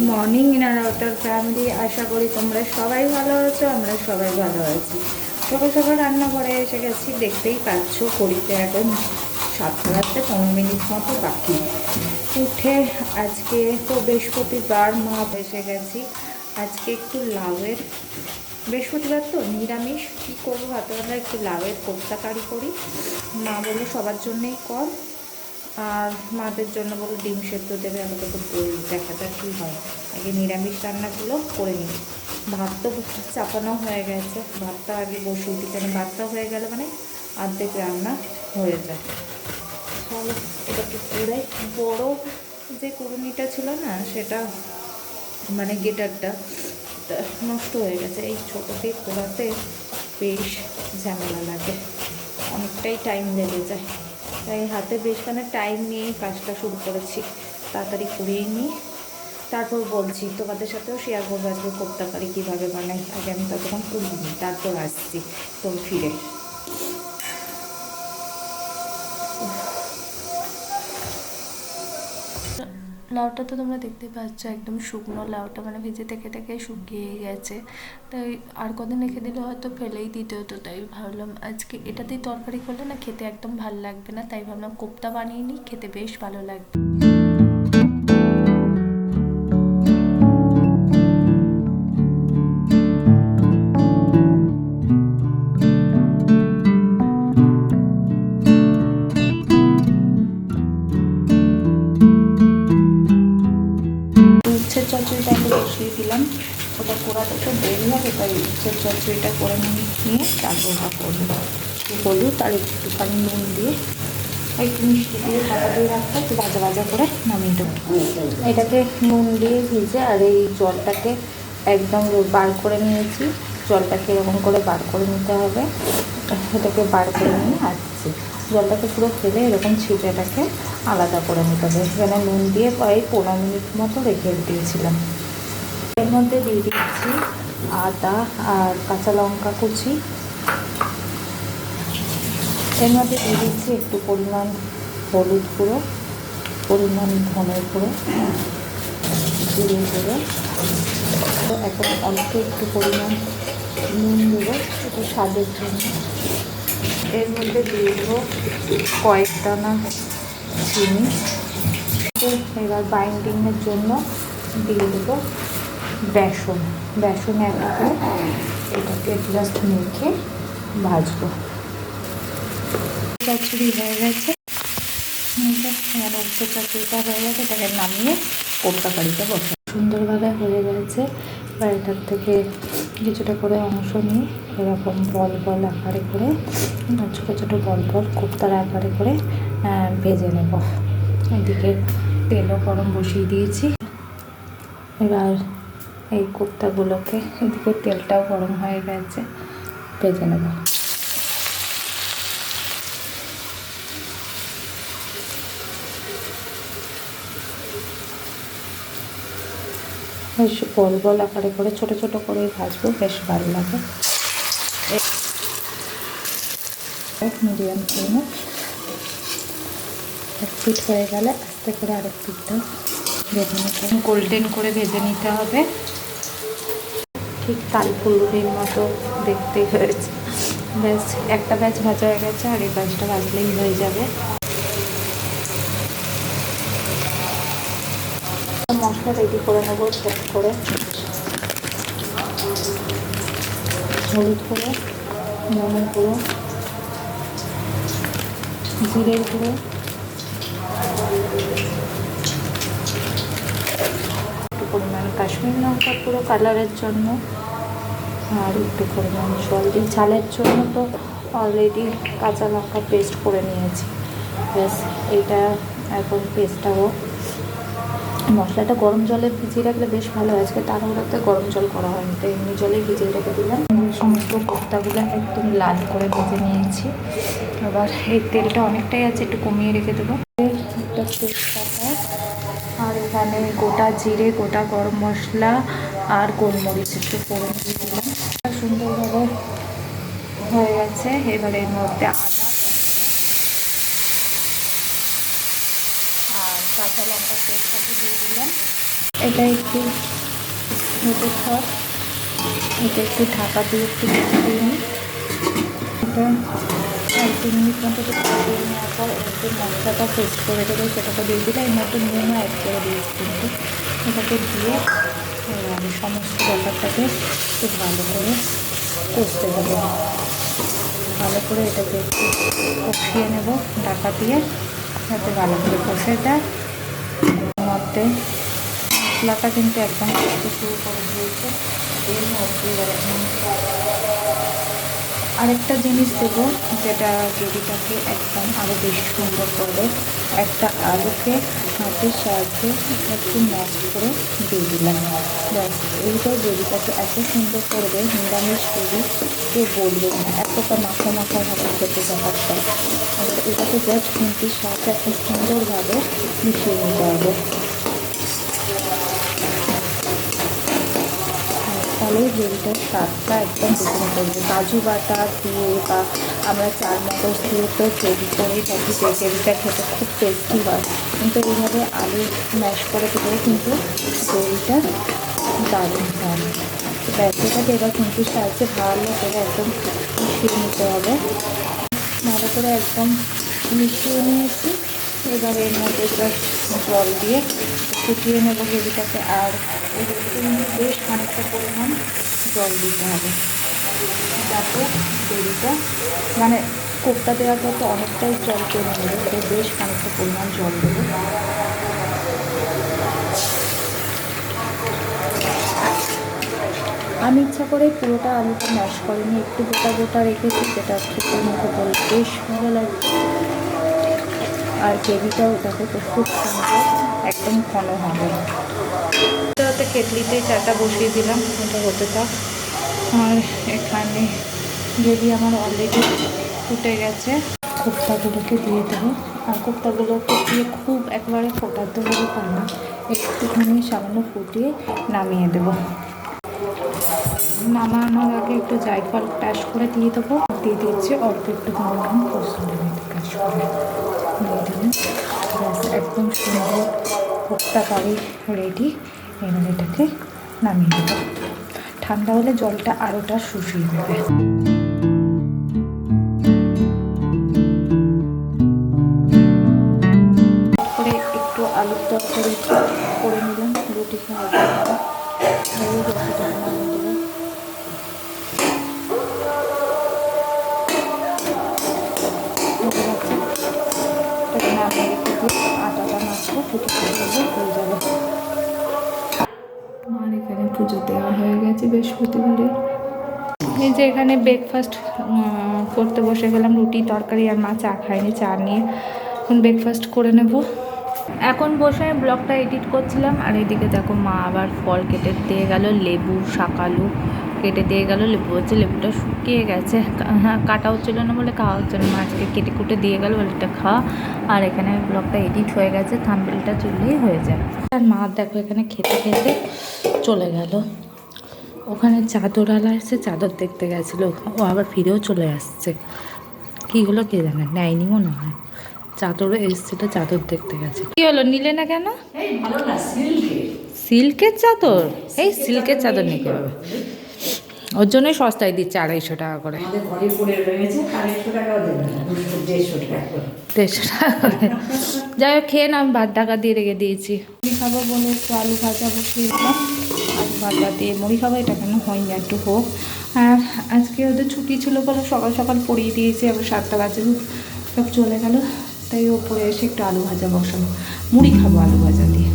Morning inner outer family আশা করি তোমরা সবাই ভালো আছো, আমরা সবাই ভালো আছি। সকাল সকাল রান্নাঘরে এসে গেছি, দেখতেই পাচ্ছ করিতে এখন সাতটা রাত্রে পনেরো মিনিট মতো বাকি। উঠে আজকে তো বৃহস্পতিবার, মা এসে গেছি। আজকে একটু লাউয়ের বৃহস্পতিবার তো, নিরামিষ। কী করব? হাতে একটু লাউয়ের কোপ্তা কারি। করি মা বলে সবার জন্যেই কর। আর মাদের জন্য বলো ডিম সেদ্ধ দেবে আমাকে তো বলি, দেখা যাক কী হয়। আগে নিরামিষ রান্নাগুলো করে নিই। ভাত তো চাপানো হয়ে গেছে। ভাতটা আগে বসিয়ে দিই কারণ ভাতটা হয়ে গেলে মানে অর্ধেক রান্না হয়ে যায়। তাহলে এটাকে পুরাই বড় যে কুড়ুনিটা ছিল না, সেটা মানে গেটারটা নষ্ট হয়ে গেছে। এই ছোটোতে পোড়াতে বেশ ঝামেলা লাগে। অনেকটাই টাইম লেগে যায়। তাই হাতে বেশ খানে টাইম নিয়ে কাজটা শুরু করেছি। তাড়াতাড়ি করিয়ে নিই। তারপর বলছি, তোমাদের সাথেও শেয়ার করব, আজকে কোপ্তা পারি, কীভাবে বানাই? আগে আমি ততক্ষণ তুলিনি তারপর আসছি তো ফিরে। লাউটা তো তোমরা দেখতে পাচ্ছ, একদম শুকনো লাউটা মানে ভেজে থেকে থেকে শুকিয়ে গেছে। তাই আর কদিন রেখে দিলে হয়তো ফেলেই দিতে হতো তাই ভাবলাম আজকে এটাতেই তরকারি করলে না খেতে একদম ভালো লাগবে না, তাই ভাবলাম কোপ্তা বানিয়ে নিই, খেতে বেশ ভালো লাগবে। উচ্ছের চচ্চড়িটা একটু বসিয়ে দিলাম। ওটা করাতে তো দেরি হবে তাই উচ্ছের চচ্চড়িটা করে নিয়ে নিয়ে তারপর ওটা করব। হলুদ আর একটুখানি নুন দিয়ে একটু মিষ্টি দিয়ে ঢাকা দিয়ে রাখতে একটু ভাজা ভাজা করে নামিয়ে দেবো। এটাকে নুন দিয়ে ভিজে আর এই জলটাকে একদম বার করে নিয়েছি। জলটাকে এরকম করে বার করে নিতে হবে। এটাকে বার করে নিয়ে আসছি। জলটাকে পুরো ফেলে এরকম ছিটেটাকে আলাদা করে নিতে হবে। এখানে নুন দিয়ে প্রায় পনেরো মিনিট মতো রেখে দিয়েছিলাম। এর মধ্যে দিয়ে দিচ্ছি আদা আর কাঁচা লঙ্কা কুচি। এর মধ্যে দিয়ে দিচ্ছি একটু পরিমাণ হলুদ গুঁড়ো, পরিমাণ ধনের গুঁড়ো, জিরে গুঁড়ো। তো এখন অল্প একটু পরিমাণ নুন দেবো একটু স্বাদের জন্য। এর মধ্যে দিয়ে দেবো কয়েক দানা চিনি। এবার বাইন্ডিংয়ের জন্য দিয়ে দেবো বেসন। বেসন এক করে এটাকে জাস্ট মেখে ভাজবো। চচ্চড়ি হয়ে গেছে। চচ্চড়িটা হয়ে গেছে, এটাকে নামিয়ে কোপ্তা কারিতে বসে সুন্দরভাবে হয়ে গেছে। এবার এটার থেকে কিছুটা করে অংশ নিয়ে এরকম বল বল আকারে করে, ছোটো ছোটো বল বল কোপ্তার আকারে করে ভেজে নেব। এদিকে তেলও গরম বসিয়ে দিয়েছি। এবার এই কোপ্তাগুলোকে, এদিকে তেলটাও গরম হয়ে গেছে, ভেজে নেব। বেশ বল বল আকারে করে, ছোট ছোট করে ভাজবো, বেশ ভালো লাগে। মিডিয়াম ফ্লেমে এক পিঠ হয়ে গেলে আস্তে করে আরেক পিঠটা ভেজে নিতে হবে। গোল্ডেন করে ভেজে নিতে হবে। ঠিক তাল ফুলুরির মতো দেখতেই হয়েছে। ব্যাস, একটা ব্যাচ ভাজা হয়ে গেছে আর এই ব্যাচটা ভাজলেই হয়ে যাবে। মশলা রেডি করে নেব, সেট করে। হলুদ করে নুনের গুঁড়ো, জিরের গুঁড়ো পরিমাণ কাশ্মীর লঙ্কা পুরো কালারের জন্য, আর একটু পরিমাণ জল দিই ঝালের জন্য তো অলরেডি কাঁচা লঙ্কা পেস্ট করে নিয়েছি। ব্যাস, এইটা এখন পেস্টটা হোক মশলাটা গরম জলে ভিজিয়ে রাখলে বেশ ভালো হয়। আজকে তাড়াহুড়োতে গরম জল করা হয়নি তো এমনি জলে ভিজিয়ে রেখে দিলাম। সমস্ত কোপ্তাগুলো একদম লাল করে ভেজে নিয়েছি। এবার এই তেলটা অনেকটাই আছে, একটু কমিয়ে রেখে দেবো। তেজপাতা আর এখানে গোটা জিরে, গোটা গরম মশলা আর গোলমরিচ একটু ফোড়ন দিয়ে দিলাম। সুন্দরভাবে হয়ে গেছে। এবার এর মধ্যে আদা আর কাঁচা লঙ্কা পেস্টটাকে দিয়ে দিলাম। এটা একটু হতে থাক এটা একটু ঢাকা দিয়ে একটু নিই এটা দু মিনিট মতো ফুটিয়ে নেওয়ার পর একটু মশলাটা পেস্ট করে দেবো, সেটাকে দিয়ে দিলে এর মধ্যে নুনও অ্যাড করে দিয়েছি কিন্তু। এটাকে দিয়ে সমস্ত ব্যাপারটাকে একটু ভালো করে কষতে দেবো। ভালো করে এটাকে একটু কষিয়ে নেব, ঢাকা দিয়ে, যাতে ভালো করে কষে দেয় মধ্যে মশলাটা কিন্তু একদম শুরু করে দিয়েছে। এর মধ্যে আরেকটা জিনিস দেবো যেটা গ্রেভিটাকে একদম আরও বেশি সুন্দর করবে একটা আলুকে হাতের সাহায্যে একটু ম্যাশ করে দিয়ে দিলাম। ব্যাস, এইটা গ্রেভিটাকে এত সুন্দর করবে, নিরামিষ গ্রেভি কেউ বলবে না। এতটা মাখা মাখা ভাবে খেতে ব্যাপারটা। এটাকে জাস্ট খুন্তির সাহায্যে একটা সুন্দরভাবে মিশিয়ে নিতে হবে তাহলে গ্রেভিটার স্বাদটা একদম দ্বিগুণ করবে। কাজু বাটা দিয়ে বা আমরা চার মগজ দিয়ে তো গ্রেভি করেই থাকি গ্রেভিটা খেতে খুব টেস্টি হয়। কিন্তু এইভাবে আলু ম্যাশ করে দিলেও কিন্তু গ্রেভিটা দারুণ হয়। তো ব্যাটাটাকে এবার কিন্তু সাহায্যে ভালো করে একদম মিশিয়ে নিতে হবে। ভালো করে একদম মিশিয়ে নিয়েছি। এবার এর মধ্যে জল দিয়ে ফুটিয়ে নেব গ্রেভিটাকে আর বেশ খানিকটা পরিমাণ জল দিতে হবে। যাতে গ্রেভিটা মানে কোপটা দেওয়ার পর তো অনেকটাই জল টেনে নেবে এতে বেশ খানিকটা পরিমাণ জল দেবো। আমি ইচ্ছা করে পুরোটা আলুটা ম্যাশ করিনি, একটু গোটা গোটা রেখেছি, যেটা খেতে মুখে বলে বেশ ভালো লাগে। আর গ্রেভিটাও দেখো তো খুব সুন্দর। একদম ঘন হবে ওটাতে কেটলিতে চাটা বসিয়ে দিলাম ওটা হতে থাক। আর এখানে যদি আমার অলরেডি ফুটে গেছে, কোপ্তাগুলোকে দিয়ে দেবো। আর কোপ্তাগুলোকে দিয়ে খুব একবারে ফোটাতে হবে তা না, একটুখানি সামান্য ফুটিয়ে নামিয়ে দেবো। নামানোর আগে একটু জায়ফল টাচ করে দিয়ে দেবো। দিয়ে দিচ্ছি অল্প একটু গরম মেথি কাজ করে। দিয়ে ব্যাস একদম সুন্দর কোপ্তা কারি রেডি। এবার এটাকে নামিয়ে দেবো ঠান্ডা হলে জলটা আরোটা শুষিয়ে দেবে একটু আলুর তরকারি করে নিলাম, রুটি খাওয়ার বৃহস্পতিবারে এই যে এখানে ব্রেকফাস্ট করতে বসে গেলাম, রুটি, তরকারি আর মা চা খায়নি, চা নিয়ে। এখন ব্রেকফাস্ট করে নেব। এখন বসে আমি ব্লগটা এডিট করছিলাম, আর এদিকে দেখো মা আবার ফল কেটে দিয়ে গেল, লেবু, শাকালু কেটে দিয়ে গেল। লেবু হচ্ছে, লেবুটা শুকিয়ে গেছে। হ্যাঁ কাটা হচ্ছিল না বলে, খাওয়া হচ্ছে না। মাছকে কেটে কুটে দিয়ে গেল, বলে এটা খাওয়া আর এখানে ব্লগটা এডিট হয়ে গেছে থাম্বেলটা চললেই হয়ে যায়। আর মা দেখো এখানে খেতে খেতে চলে গেল। ওখানে চাদরওয়ালা এসে চাদর দেখতে গেছিল। ও আবার ফিরেও চলে আসছে। কি হলো কে জানে? নেয়নি মনে হয়। চাদরও তো চাদর দেখতে গেছে। কি হলো? নিলে না কেন? সিল্কের চাদর? এই সিল্কের চাদর নিতে হবে ওর জন্যই সস্তায় দিচ্ছে আড়াইশো টাকা করে। দেড়শো টাকা করে। যাই হোক খেয়ে না আমি ভাত টাকা দিয়ে রেখে দিয়েছি। মুড়ি খাব বলে একটু আলু ভাজা বসিয়ে দিলাম। আলু ভাজা দিয়ে মুড়ি খাব এটা কেন হয়নি একটু হোক। আর আজকে ওদের ছুটি ছিল বলে সকাল সকাল পড়িয়ে দিয়েছি আবার সাতটা বাজে সব চলে গেল। তাই ওপরে এসে একটু আলু ভাজা বসাবো। মুড়ি খাব আলু ভাজা দিয়ে।